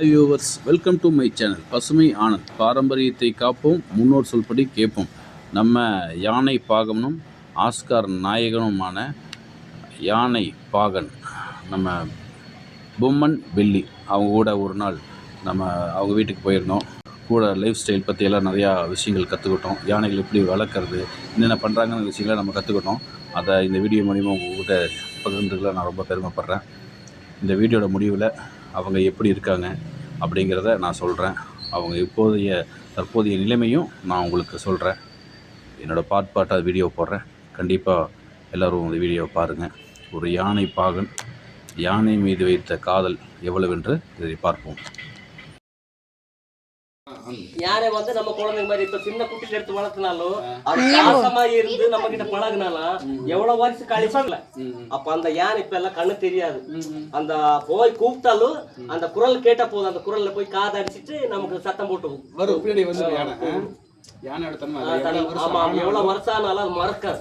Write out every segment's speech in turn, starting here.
Hi viewers welcome to my channel Pasumai Anand. பாரம்பரியத்தை காப்போம் முன்னோர் சொல்படி கேட்போம். நம்ம யானை பாகனும் ஆஸ்கார் நாயகனுமான யானை பாகன் நம்ம பொம்மன் வெள்ளி அவங்க கூட ஒரு நாள் நம்ம அவங்க வீட்டுக்கு போயிருந்தோம். கூட லைஃப் ஸ்டைல் பற்றியெல்லாம் நிறையா விஷயங்கள் கற்றுக்கிட்டோம் யானைகள் எப்படி வளர்க்குறது என்னென்ன பண்ணுறாங்கன்னு விஷயங்களை நம்ம கற்றுக்கிட்டோம் அதை இந்த வீடியோ மூலிமா உங்கள்கிட்ட பகிர்ந்துக்கல நான் ரொம்ப பெருமைப்படுறேன். இந்த வீடியோட முடிவில் அவங்க எப்படி இருக்காங்க அப்படிங்கிறத நான் சொல்கிறேன் அவங்க இப்போதைய தற்போதைய நிலைமையும் நான் உங்களுக்கு சொல்கிறேன் என்னோடய பார்ட் பார்ட்டாக வீடியோ போடுறேன். கண்டிப்பாக எல்லோரும் அந்த வீடியோவை பாருங்கள் ஒரு யானை பாகன் யானை மீது வைத்த காதல் எவ்வளவென்று இதை பார்ப்போம். யானை வந்து நம்ம குழந்தைங்க மாதிரி இப்ப சின்ன குட்டில எடுத்து வளர்த்தினாலும் அது பாசமா இருந்து நம்ம கிட்ட பழகுனாலும் எவ்வளவு வருஷம் கழிப்பாங்கல அப்ப அந்த யானை இப்ப எல்லாம் கண்ணு தெரியாது. அந்த போய் கூப்பிட்டாலும் அந்த குரல் கேட்டா போதும் அந்த குரல்ல போய் காது அடிச்சிட்டு நமக்கு சத்தம் போட்டு வரும். எவ்வளவு அது மறக்காது.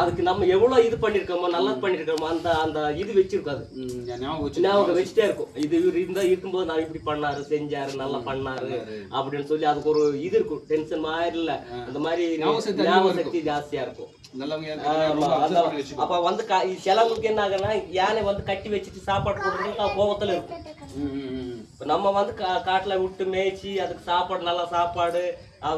அதுக்கு நம்ம எவ்வளவு இது பண்ணிருக்கோமோ நல்லது பண்ணிருக்கோமோ அந்த அந்த இது வச்சிருக்காது. ஞாபகம் வச்சுட்டே இருக்கும். இது இவர் இருந்தா இருக்கும்போது நான் இப்படி பண்ணாரு செஞ்சாரு நல்லா பண்ணாரு அப்படின்னு சொல்லி அதுக்கு ஒரு இது இருக்கும். டென்ஷன் மாதிரி இல்ல. அந்த மாதிரி ஞாபக சக்தி ஜாஸ்தியா இருக்கும். அப்ப வந்து சிலவங்களுக்கு என்ன ஆகுன்னா யானை வந்து கட்டி வச்சுட்டு சாப்பாடு போடுறதுக்கு அவன் கோவத்துல இருக்கும். நம்ம வந்து காட்டுல விட்டு மேய்ச்சி அதுக்கு சாப்பாடு நல்ல சாப்பாடு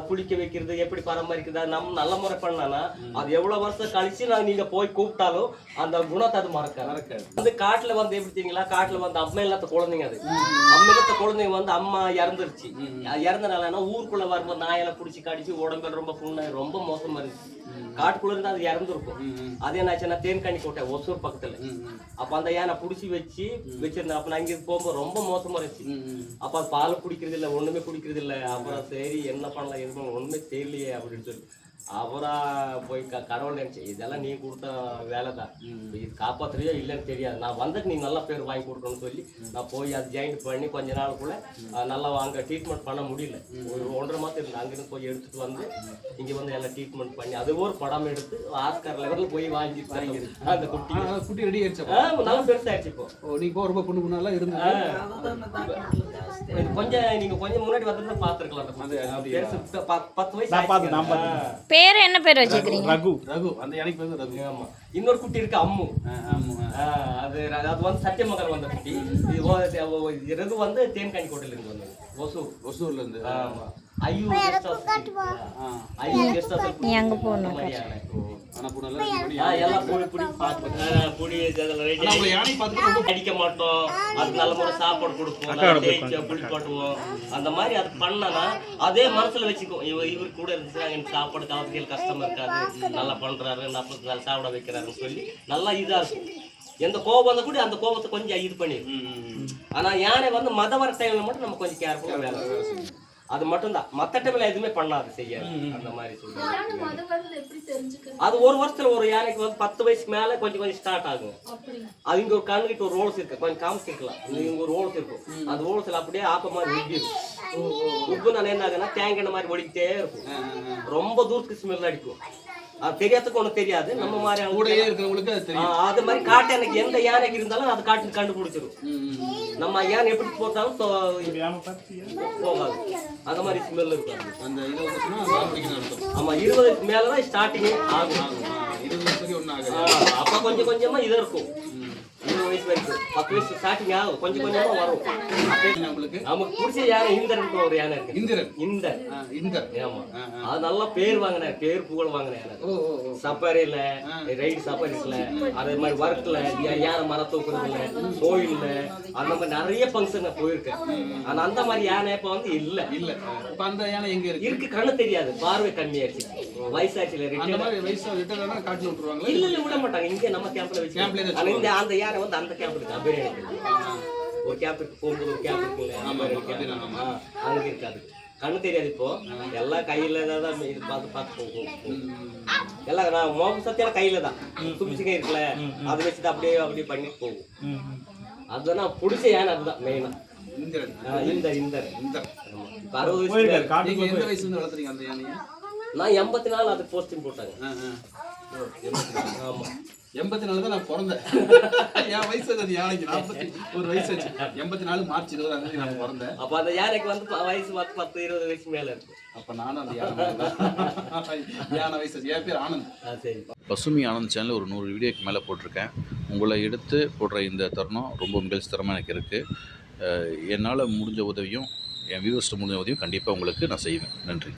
குளிக்க வைக்கிறது எப்படி பராமரிக்கிறது நம்ம நல்ல முறை பண்ணானா அது எவ்வளவு வருஷம் கழிச்சு நான் நீங்க போய் கூப்பிட்டாலும் அந்த குணத்தை அது மறக்காது. வந்து காட்டுல வந்து எப்படி தெரியுங்களா? காட்டுல வந்து அம்மா இல்லாத குழந்தைங்க அது. அம்மா இல்லாத குழந்தைங்க வந்து அம்மா இறந்துருச்சு. இறந்தனால என்ன ஊருக்குள்ள வரும்போது நாயெல்லாம் புடிச்சு கடிச்சு உடம்புல ரொம்ப புண்ணு ரொம்ப மோசமா இருந்துச்சு. காட்டுக்குள்ள இருந்து அது இறந்துருக்கும். அது என்னாச்சுன்னா தேன்கனி கோட்டை ஒசூர் பக்கத்துல. அப்ப அந்த யானை புடிச்சு வச்சு வச்சிருந்தேன் அப்ப நான் இங்க போகும்போது ரொம்ப மோசமா இருந்துச்சு. அப்ப பால் குடிக்கிறது இல்ல ஒண்ணுமே குடிக்கிறது இல்ல அப்புறம் சரி என்ன பண்ணலாம் எதுவும் ஒண்ணுமே தெரியலையே அப்படின்னு சொல்லி. அவரா போய் க- கடவுள் நினைச்சு இதெல்லாம் நீ கொடுத்த வேலை தான் இது காப்பாத்துறியோ இல்லைன்னு தெரியாது. நான் வந்ததுக்கு நீ நல்ல பேர் வாங்கி கொடுக்கணும்னு சொல்லி நான் போய் அது ஜாயின் பண்ணி கொஞ்ச நாளுக்குள்ள நல்லா அங்க ட்ரீட்மெண்ட் பண்ண முடியல. ஒரு ஒன்றரை மாசம் இருந்து அங்கிருந்து போய் எடுத்துட்டு வந்து இங்க வந்து எல்லாம் ட்ரீட்மெண்ட் பண்ணி அது ஒரு படம் எடுத்து ஆஸ்கார் லெவலில் போய் வாங்கி அந்த குட்டி குட்டி ரெடி ஆயிடுச்சு நல்லா பெருசாயிடுச்சு இப்போ. ஓ, நீங்க போக ரொம்ப பொண்ணு பொண்ணெல்லாம் இருந்தது. இது கொஞ்சம் நீங்க கொஞ்சம் முன்னாடி வந்திருந்தா பாத்துருக்கலாம் பெருசு ப- பத்து வயசு. பேர் என்ன பேர் வச்சிருக்கீங்க ரகு. ரகு. அந்த யானைக்கு வந்து ரகு. ஆமா. இன்னொரு குட்டி இருக்கு அம்மு. அது அது வந்து சத்தியமங்கலம் வந்த குட்டி. ரகு வந்து தேன்கனி கோட்டையில இருந்து வந்தது. ஒசூர். ஒசூர்ல இருந்து ஆமா ஐயோ இருக்கு. ஆ. ஐயோ. நீ அங்க போகணும். பண்ணி அடிக்க மாட்டோம். அதுக்கு நல்ல முறை சாப்பாடு கொடுப்போம். நல்லா தேய்ச்சி குளிப்பாட்டுவோம் அந்த மாதிரி அது பண்ணனா அதே மனசுல வச்சுக்கோ இவ இவர் கூட இருந்துச்சுன்னா எனக்கு சாப்பாடு காவத்துக்கு கஷ்டமா இருக்காது. நல்லா பண்றாரு நம்ம நல்லா சாப்பிட வைக்கிறாருன்னு சொல்லி நல்லா இதா இருக்கும். எந்த கோபம் வந்தா கூட அந்த கோபத்தை கொஞ்சம் இது பண்ணிடும் ஆனா யானை வந்து மத வர டைம்ல மட்டும் நம்ம கொஞ்சம் கேர்ஃபுல்லா வேலை அது மட்டும்தான். மத்த டைம்ல எதுவுமே பண்ணாது செய்யாது. அந்த மாதிரி சொல்லுவாங்க அது ஒரு வருஷத்துல ஒரு யானைக்கு வந்து பத்து வயசுக்கு மேல கொஞ்சம் கொஞ்சம் ஸ்டார்ட் ஆகும். அது இங்க ஒரு கண்ணுக்கிட்ட ஒரு ரோல்ஸ் இருக்கு. கொஞ்சம் காமிச்சிருக்கலாம். இங்க இங்க ஒரு ரோல்ஸ் இருக்கும். அந்த ரோல்ஸ்ல அப்படியே ஆப்ப மாதிரி உப்பிடும் உப்பு நான் என்ன ஆகுனா தேங்காய் மாதிரி ஒடிக்கிட்டே இருக்கும். ரொம்ப தூரத்துக்கு ஸ்மெல் அடிக்கும். அது தெரியாததுக்கு ஒண்ணும் தெரியாது. நம்ம மாதிரி கூடயே இருக்கிறவங்களுக்கு அது தெரியும். அது மாதிரி காட்டு எனக்கு எந்த யானைக்கு இருந்தாலும் அது காட்டு கண்டுபிடிச்சிடும். நம்ம யானை எப்படி போட்டாலும் போகாது. அந்த மாதிரி ஸ்மெல் இருக்கும் அந்த இதை அர்த்தம். ஆமா இருபதுக்கு மேலதான் ஸ்டார்டிங் ஆகும். ஆ, இருபது ஒன்றும் அப்ப கொஞ்சம் கொஞ்சமா இது இருக்கும். இருபது வயசு வரைக்கும் பத்து வயசு ஸ்டார்டிங் ஆகும் கொஞ்சம் கொஞ்சமா வரும். நமக்கு பிடிச்ச யானை இந்திரன் ஒரு யானை இருக்கு. இந்திரன். இந்தர் இந்தர் ஆமா. அது நல்லா பேர் வாங்கின பேர் புகழ் வாங்கின யானை. சப்பாரியில ரைடு சப்பாரிஸ்ல அதே மாதிரி ஒர்க்ல யானை மரம் தூக்குறதுல கோயில்ல அந்த மாதிரி நிறைய ஃபங்க்ஷன் போயிருக்கேன் ஆனா அந்த மாதிரி யானை இப்ப வந்து இல்ல. இல்ல. இப்ப அந்த யானை எங்க இருக்கு? இருக்கு கண்ணு தெரியாது. பார்வை கம்மியாச்சு. வயசாச்சுல அந்த ரிட்டையர் மாதிரி வயசு ரிட்டர்ன் இல்ல இல்ல விட மாட்டாங்க. இங்க நம்ம கேம்ப்ல வச்சு அந்த யானை வந்து அந்த கேம்ப் இருக்கு ஒரு இருக்கு போகும்போது ஒரு கேம்ப் இருக்குல்ல அபிராமி camp. ஆ, அங்க இருக்காது. கண்ணு தெரியாது இப்போ. எல்லாம் கையில தான் இது பார்த்து பார்த்து போகும் எல்லாம் நான் மோகம் சத்தியான கையில தான். தும்பிச்சிங்க இருக்குல்ல அதை வச்சுட்டு அப்படியே அப்படியே பண்ணிட்டு போகும். அதுதான் பிடிச்ச யானை அதுதான் மெயினா இந்த இந்த இப்ப அறுபது வயசு எந்த வயசுல வளர்த்துறீங்க அந்த யானையை? நான் எண்பத்தி நாலு அது போஸ்டிங் போட்டாங்க. ஆ, ஆ. ஆமா. எண்பத்தி நாலு தான் நான் பிறந்தேன். என் வயசு அது யானைக்கு நாற்பத்தி ஒரு வயசு ஆச்சு. எண்பத்தி நாலு மார்ச் இருபதாம் தேதி நான் பிறந்தேன். அப்ப அந்த யானைக்கு வந்து வயசு பத்து பத்து இருபது வயசு மேல இருக்கு. அப்ப நானும் அந்த யானை. யானை வயசு. என் பேர் ஆனந்த். ஆ சரி. பசுமை ஆனந்த் சேனல் ஒரு நூறு வீடியோக்கு மேலே போட்டிருக்கேன். உங்களை எடுத்து போடுற இந்த தருணம் ரொம்ப மகிழ்ச்சித்தரமாக எனக்கு இருக்குது என்னால் முடிஞ்ச உதவியும் என் வியூவர்ஸ்ட்டு முடிஞ்ச உதவியும் கண்டிப்பாக உங்களுக்கு நான் செய்வேன். நன்றி.